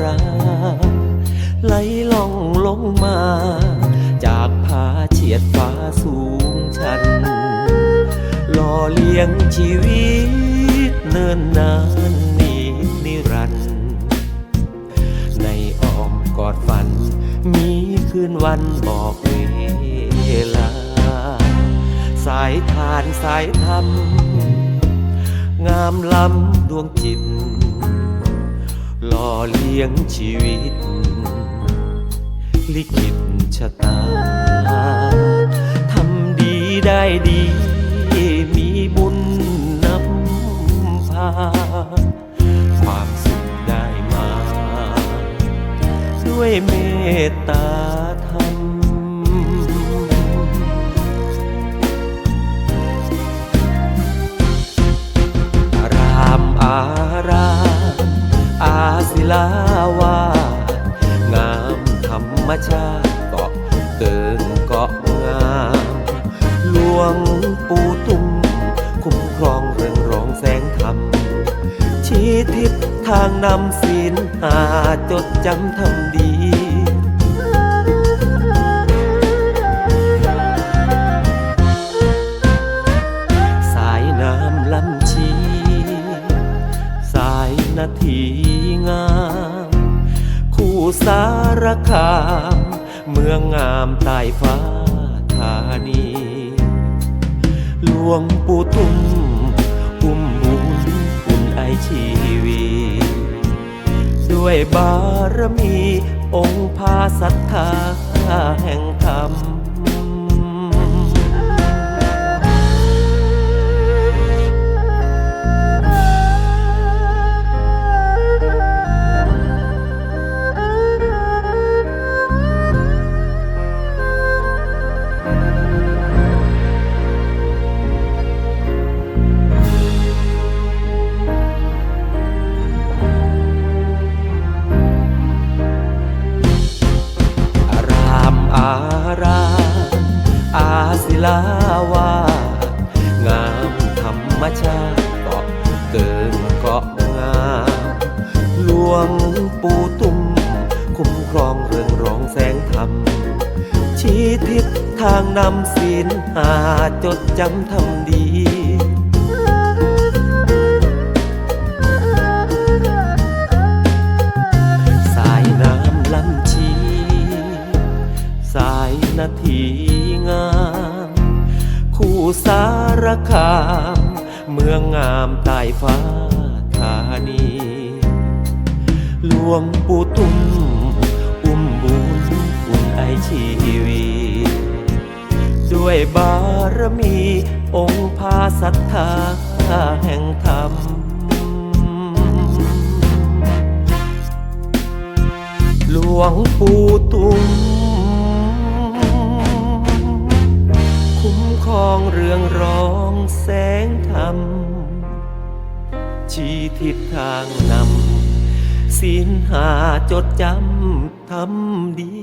รา ไหลล่องลงมา จากผาเฉียดฟ้าสูงชันหล่อเลี้ยงชีวิตเนิ่นนานนินิรันด์ในอ้อมกอดฝัน มีคืนวันบอกเวลา สายทานสายธรรมงามล้ำดวงจิต หล่อเลี้ยงชีวิต ลิขิตชะตา ทำดีได้ดี มีบุญนำพา ความสุขได้มา ด้วยเมตตา ชาติเกาะเติงเกาะงามหลวงปู่ตุ้มคุ้มครองเรื่องรองแสงธรรม ชี้ทิศทางนำศีลหาจดจำทำดีสายน้ำลำชี สายนาทีงาม คู่สารคาม เมืองงามใต้ฟ้าธานี หลวงปู่ตุ่มอุ้มบุญอุ่นไอชีวี ด้วยบารมีองค์พาศรัทธาแห่งธรรม ลาวางามธรรมชาติเกาะเกินเกาะงามหลวงปู่ตุ้มคุ้มครองเรื่องรองแสงธรรม ชี้ทิศทางนำศีลหาจดจำทำดีสายน้ำลำชีสายนาที สารคาม เมืองงามใต้ฟ้าธานี หลวงปู่ตุ้มอุ้มบุญอุ่นไอชีวี ด้วยบารมีองค์พาศรัทธาแห่งธรรมหลวงปู่ตุ้มคุ้ม องเรื่องร้องแสงธรรม ชี้ทิศทางนำศีลหาจดจำทำดี